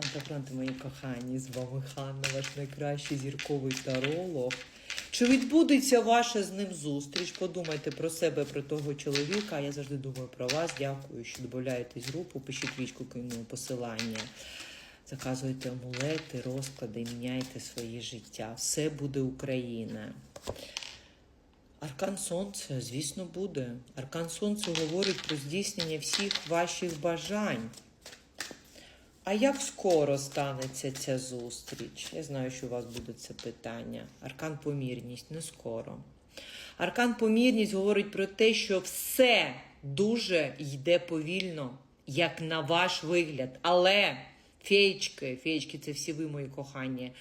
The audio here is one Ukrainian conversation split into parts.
Пронто, пронто, мої кохані, з вами Ханна, ваш найкращий зірковий таролог. Чи відбудеться ваша з ним зустріч? Подумайте про себе, про того чоловіка. Я завжди думаю про вас. Дякую, що додаєтесь групу. Пишіть вічку кину посилання. Заказуйте амулети, розклади, міняйте своє життя. Все буде Україна. Аркан Сонця, звісно, буде. Аркан Сонця говорить про здійснення всіх ваших бажань. А як скоро станеться ця зустріч? Я знаю, що у вас буде це питання. Аркан помірність не скоро. Аркан помірність говорить про те, що все дуже йде повільно, як на ваш вигляд. Але феєчки, феєчки, це всі ви, мої кохані.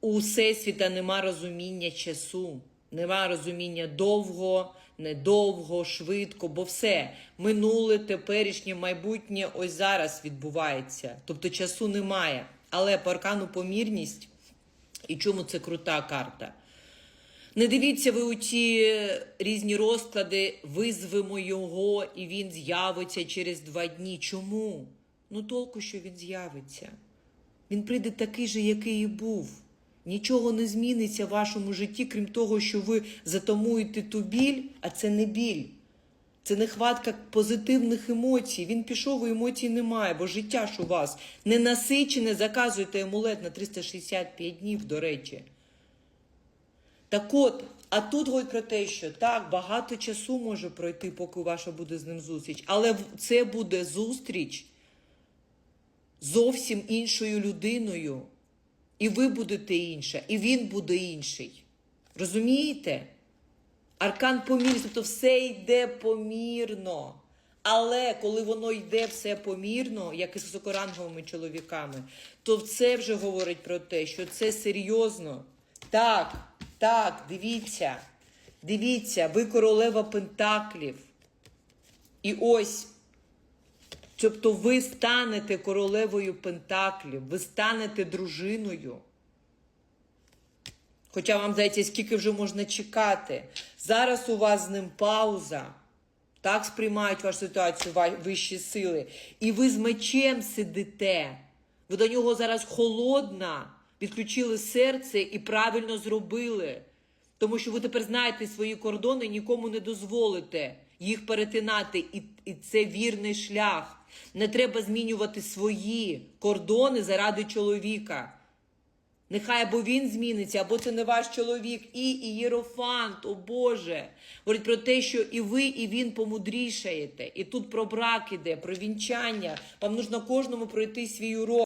У всесвіта нема розуміння часу. Нема розуміння довго, недовго, швидко, бо все минуле, теперішнє, майбутнє ось зараз відбувається. Тобто часу немає. Але по аркану помірність, і чому це крута карта? Не дивіться ви у ті різні розклади, визвемо його, і він з'явиться через два дні. Чому? Ну толку, що він з'явиться. Він прийде такий же, який і був. Нічого не зміниться в вашому житті, крім того, що ви затамуєте ту біль, а це не біль. Це нехватка позитивних емоцій. Він пішов, і емоцій немає, бо життя ж у вас не насичене, заказуйте амулет на 365 днів, до речі. Так от, а тут говорить про те, що так, багато часу може пройти, поки ваша буде з ним зустріч, але це буде зустріч зовсім іншою людиною. І ви будете інша, і він буде інший. Розумієте? Аркан помірність, тобто все йде помірно. Але коли воно йде все помірно, як і з високоранговими чоловіками, то це вже говорить про те, що це серйозно. Так, так, дивіться, дивіться, ви королева Пентаклів. І ось Тобто ви станете королевою Пентаклів, ви станете дружиною. Хоча вам здається, скільки вже можна чекати. Зараз у вас з ним пауза. Так сприймають вашу ситуацію вищі сили. І ви з мечем сидите. Ви до нього зараз холодна, відключили серце і правильно зробили. Тому що ви тепер знаєте свої кордони, нікому не дозволите їх перетинати, і, і це вірний шлях. Не треба змінювати свої кордони заради чоловіка. Нехай або він зміниться, або це не ваш чоловік. І ієрофант, о Боже. Говорить про те, що і ви, і він помудрішаєте. І тут про брак іде, про вінчання. Вам нужно кожному пройти свій урок.